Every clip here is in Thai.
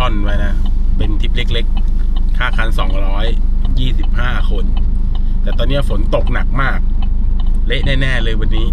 ช่อนไว้นะ เป็นทริปเล็กๆ ค่าคันสองร้อยยี่สิบห้าคน แต่ตอนนี้ฝนตกหนักมาก เละแน่ ๆ เลยวันนี้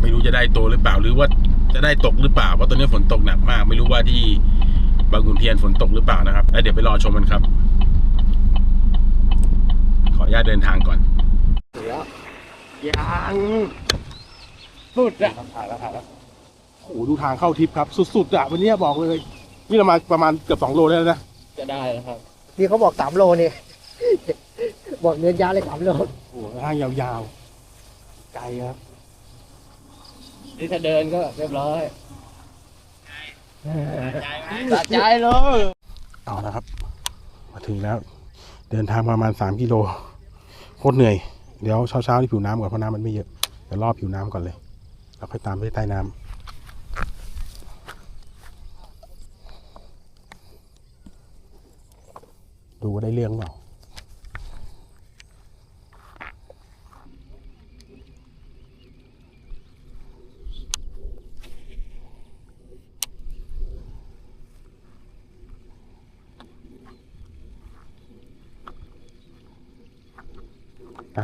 ไม่รู้จะได้ตัวหรือเปล่าหรือว่าจะได้ตกหรือเปล่าเพราะตอนนี้ฝนตกหนักมาก ไม่รู้ว่าที่บางขุนเทียนฝนตกหรือเปล่านะครับแล้วเดี๋ยวไปรอชมกันครับ ขออนุญาตเดินทางก่อนเดี๋ยวยังสุดอะถ่ายแล้วถ่ายแล้วโอ้โหดูทางเข้าทริปครับ สุดๆอะวันนี้บอกเลย นี่เรามาประมาณเกือบสองโลได้แล้วนะจะได้แล้วครับ นี่เขาบอกสามโลนี่ บอกเนินยาวเลยสามโลโอ้โหทางยาวๆ ไกลครับ นี่ถ้าเดินก็เรียบร้อยสะใจเลยเอาละครับ มาถึงแล้ว เดินทางประมาณสามกิโลโคตรเหนื่อย เดี๋ยวเช้าๆที่ผิวน้ำก่อนเพราะน้ำมันไม่เยอะ เดี๋ยวรอบผิวน้ำก่อนเลยแล้วค่อยตามไปใต้น้ำ ดูได้เรื่องเปล่า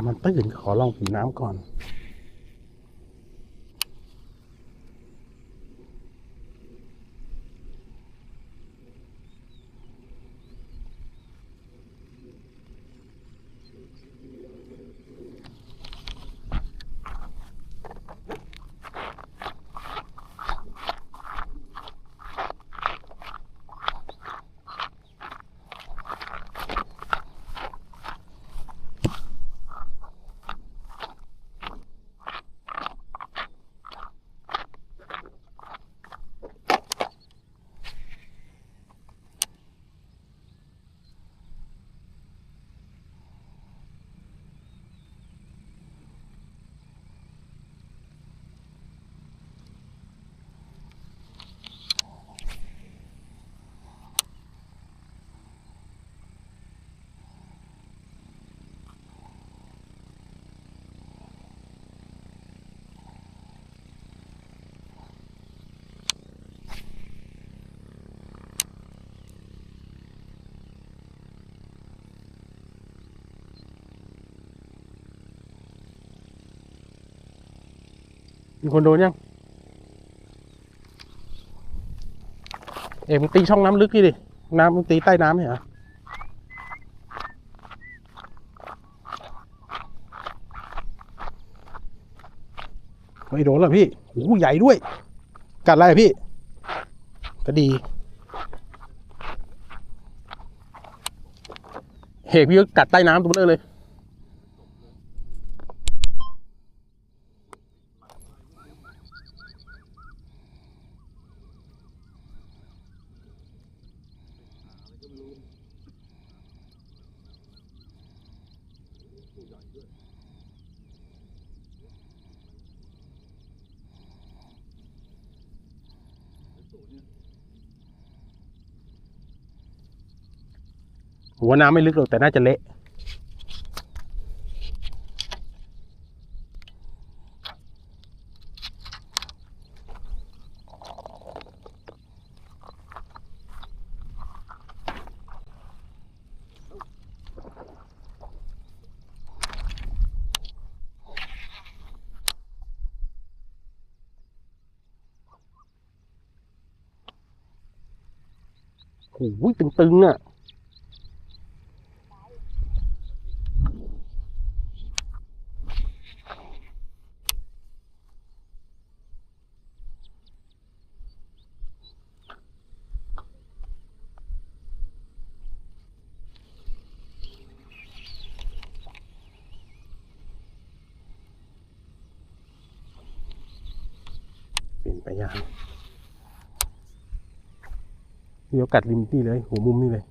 มันตื้นขอลองผิวน้ำก่อน มีคนโดนยัง เอ็มงตีช่องน้ำลึกนี่ดิ น้ำมึงตีใต้น้ำเหรอไม่โดนหรอพี่โอ้โหใหญ่ด้วย กัดอะไรอะพี่ ก็ดี เหกพี่ก็กัดใต้น้ำตัวเลอเลย หัวน้ำไม่ลึกหรอกแต่น่าจะเละ โอ้ยตึงๆอะเป็นไปยาก เดี๋ยวกัดริมนี่เลย หัวมุมนี่เลย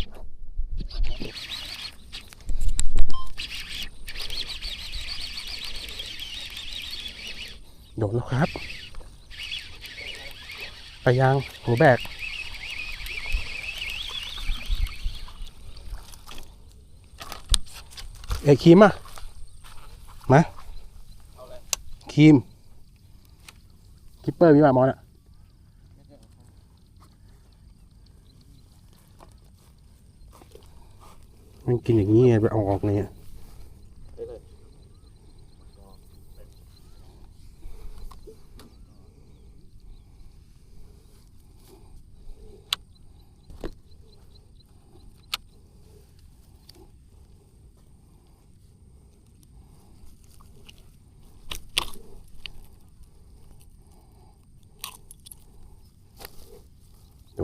โโดดแล้วครับ ไปยางหัวแบกเอยครีมอะมาครีมคิปเปอร์มีมามอนอะมันกินอย่างนี้ไงไปเอาออกเนี่ย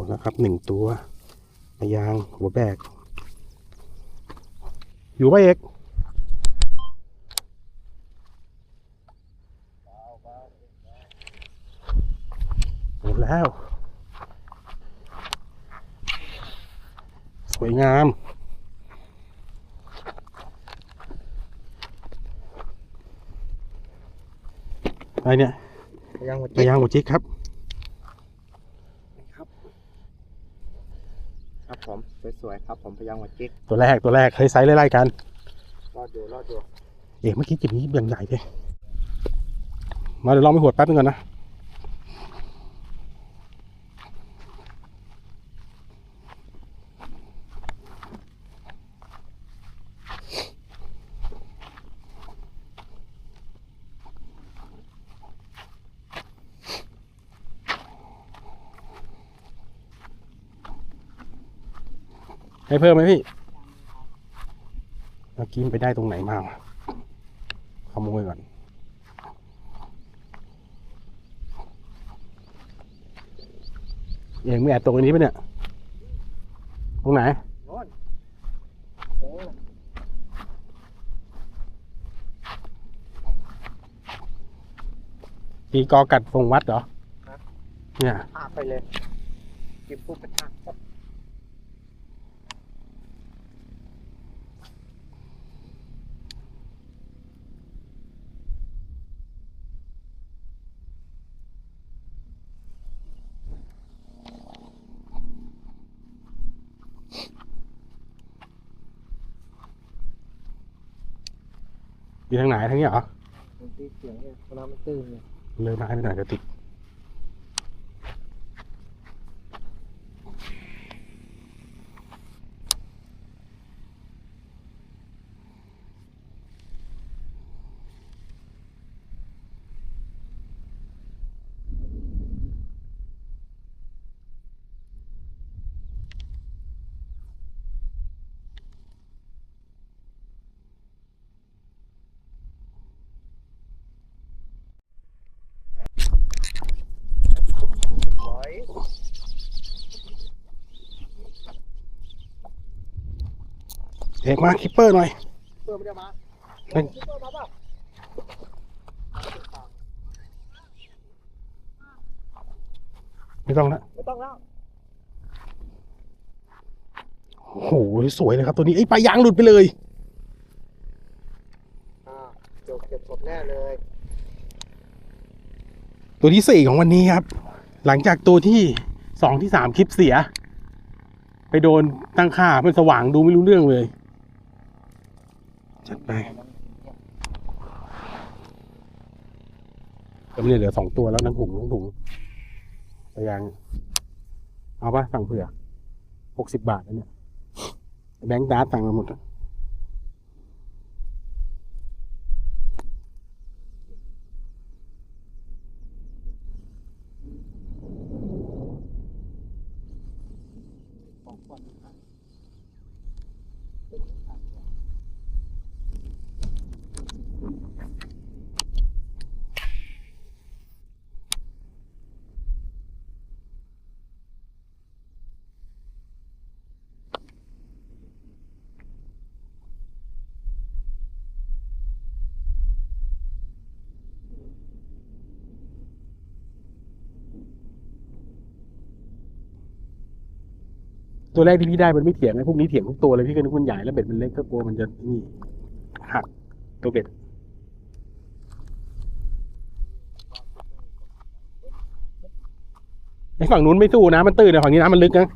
นแล้วครับหนึ่งตัวมายางหัวแบก อยู่ป่ะเอกหมดแล้ว สวยงามอะไรเนี่ยพยังหมดมายางหัวจิกครับ ครับผม สวยๆครับผมพยังหมดจิ๊กตัวแรกตัวแรกเคยไซส์ไล่ๆกันรอดอยู่รอดอยู่เอกเมื่อกี้จิบนี้อย่างใหญ่เลยมาเดี๋ยวลองไปหวดแป๊บนึงก่อนนะ ให้เพิ่มไหมพี่เมื่อกี้มันไปได้ตรงไหนมาวะขโมยก่อนเองไม่แอบตรงอันนี้ปะเนี่ย ตรงไหนโน่นโอ้ยตีกอกัดฟงวัดเหรอ เนี่ยพาไปเลย เก็บปุ๊บกระชาก อยู่ทางไหนทางนี้เหรอมันตีเสียงเนี่ยเวลามันตื่นเนี่ย เลยมาให้ไปหน่อยเดี๋ยวติด เอกมาคิปเปอร์หน่อยเพื่อไม่ได้มาเฮ้ยเพื่อมาเปล่าไม่ต้องละไม่ต้องแล้วโอ้โหสวยเลยครับ ตัวนี้ไอ้ยปลายางหลุดไปเลยอ่าเดี๋ยวเก็บสดแน่เลย ตัวที่สี่ของวันนี้ครับ หลังจากตัวที่สองที่สามคลิปเสีย ไปโดนตั้งค่ามันสว่างดูไม่รู้เรื่องเลย จัดไปก็ไม่เหลือสองตัวแล้วนังถุงนังถุงไปยัง เอาปะสั่งเผื่อหกสิบบาทแล้วเนี่ย แบงค์ดาร์สั่งมาหมดอะ ตัวแรกที่พี่ได้มันไม่เถียงนะพวกนี้เถียงทุกตัวเลยพี่ก็นึกมันใหญ่แล้วเบ็ดมันเล็กก็กลัวมันจะนี่หักตัวเบ็ดไอ้ฝั่งนู้นไม่สู้นะมันตื้นแต่ฝั่งนี้นะมันลึกนะ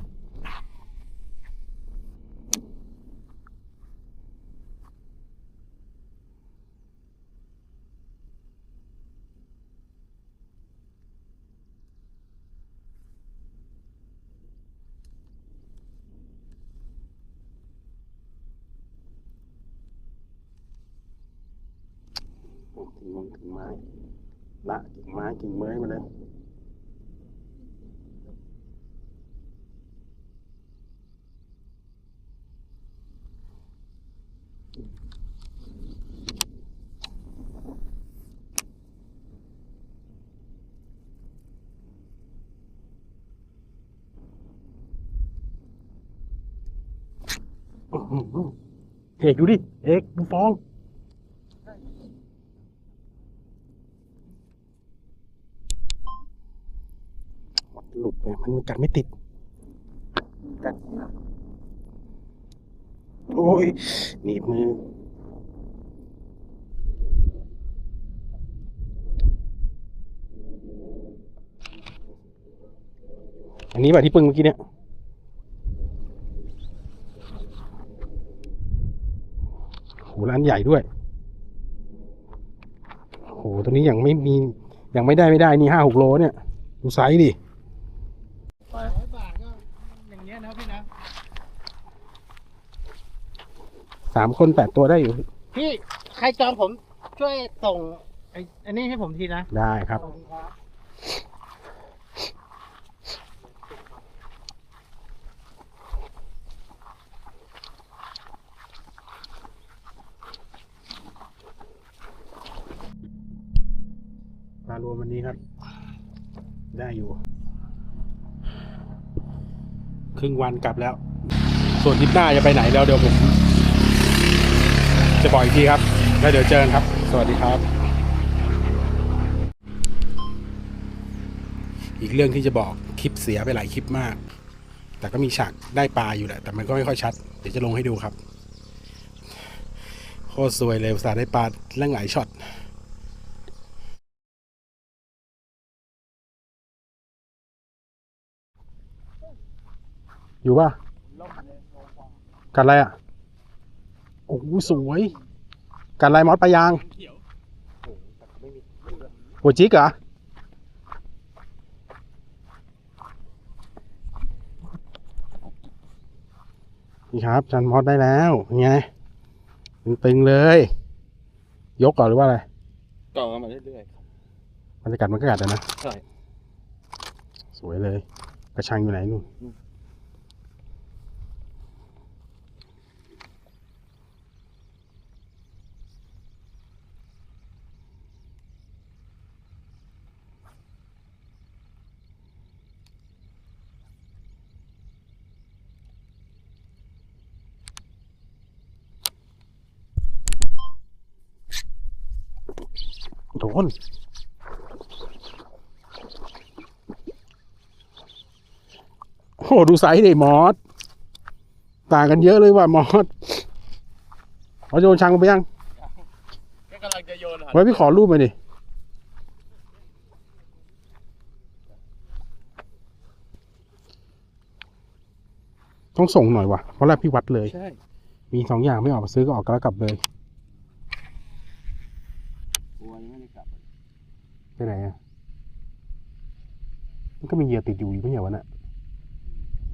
ถึงมงถึงไม้ ละกิ่งไม้กิ่งเมยมาเลยเอกดูดิ เอกดูฟอง หลุดไป มัน กัดไม่ติดกัดโอ้ยหนีบมืออันนี้แบบที่ปึงเมื่อกี้เนี่ยโหร้านใหญ่ด้วยโหตัวนี้ยังไม่มียังไม่ได้ไม่ได้นี่ห้าหกโลเนี่ย ดูไซส์ดิ ร้อยบาทก็อย่างเงี้ยนะพี่นะ สามคนแปดตัวได้อยู่ พี่ใครจองผมช่วยส่งไอ้อันนี้ให้ผมทีนะได้ครับขอบคุณครับ ปลารวมวันนี้ครับ ได้อยู่ ครึ่งวันกลับแล้ว ส่วนทริปหน้าจะไปไหนแล้วเดี๋ยวผม จะบอกอีกทีครับ แล้วเดี๋ยวเจอกันครับ สวัสดีครับ อีกเรื่องที่จะบอกคลิปเสียไปหลายคลิปมาก แต่ก็มีฉากได้ปลาอยู่แหละ แต่มันก็ไม่ค่อยชัด เดี๋ยวจะลงให้ดูครับ โคตรสวยเลยสาได้ปลาเรื่องหลายช็อตอยู่ป่ะกัดอะไรอะ โอ้โหสวยกัดอะไรมอสปลายางหัวจิกเหรอนี่ครับจันมอสได้แล้วยังไงตึงๆเลย ยกก่อนหรือว่าอะไรต่อมาเรื่อยมันจะกัดมันก็กัดอะนะใช่สวยเลย กระชังอยู่ไหนนู่น โดนโอ้โหดูไซส์ดิมอสต่างกันเยอะเลยว่ะมอสเอาโยนชังลงไปยังๆแค่กำลังจะโยนไว้พี่ขอรูปมาดิต้องส่งหน่อยว่ะเพราะแรกพี่วัดเลยใช่มีสองอย่างไม่ออกซื้อก็ออกก็แล้วกลับเลย ตัวยังไม่ได้กลับ ไปไหนอะมันก็มีเหยื่อติดอยู่อยู่ไม่ใช่วะน่ะ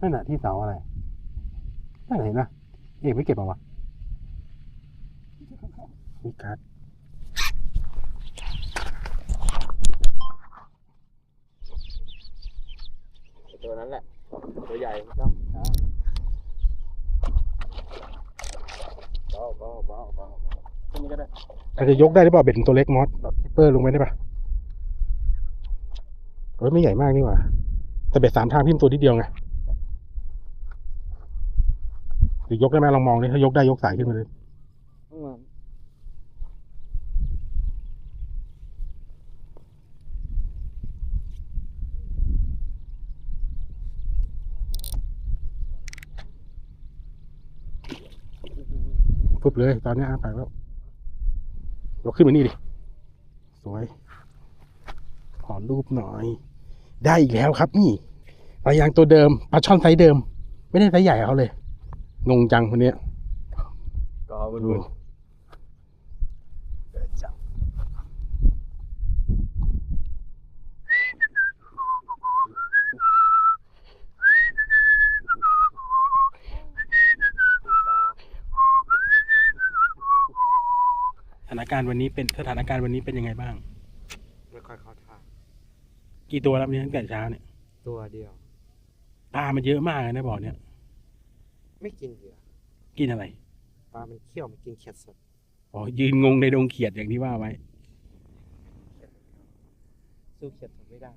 นั่นน่ะที่เสาอะไรนั่นไหนนะเอกไม่เก็บมาวะมีการ์ดตัวนั้นแหละ ตัวใหญ่ต้องช้าเบาเบาเบาเบาตัวนี้ก็ได้อาจจะยกได้หรือเปล่าเบ็ดตัวเล็กมอสแบบทิปเปอร์ลงไปได้ปะ เอ้ยไม่ใหญ่มากนี่หว่าแต่เบ็ดสามทางพิมพ์ตัวทีเดียวไงหรือยกได้ไหมลองมองดิถ้ายกได้ยกสายขึ้นมาเลยอืมปุ๊บเลย ตอนนี้อาปากแล้ว ยกขึ้นมานี่ดิ สวย ขอรูปหน่อย ได้อีกแล้วครับนี่ปลายางตัวเดิมปลาช่อนไซส์เดิม ไม่ได้ไซส์ใหญ่กับเขาเลย งงจังคนเนี้ยก็มันดูสถานการณ์วันนี้เป็นสถานการณ์วันนี้เป็นยังไงบ้างไม่ค่อยเข้าท่า กี่ตัวแล้ววันนี้ตั้งแต่เช้าเนี่ยตัวเดียว ปลามันเยอะมากเลยนะบ่อเนี่ยไม่กินเหยื่อกินอะไรปลามันเขี้ยวมันกินเขียดสดอ๋อยืนงงในดงเขียดอย่างที่ว่าไว้ สู้เขียดสดไม่ได้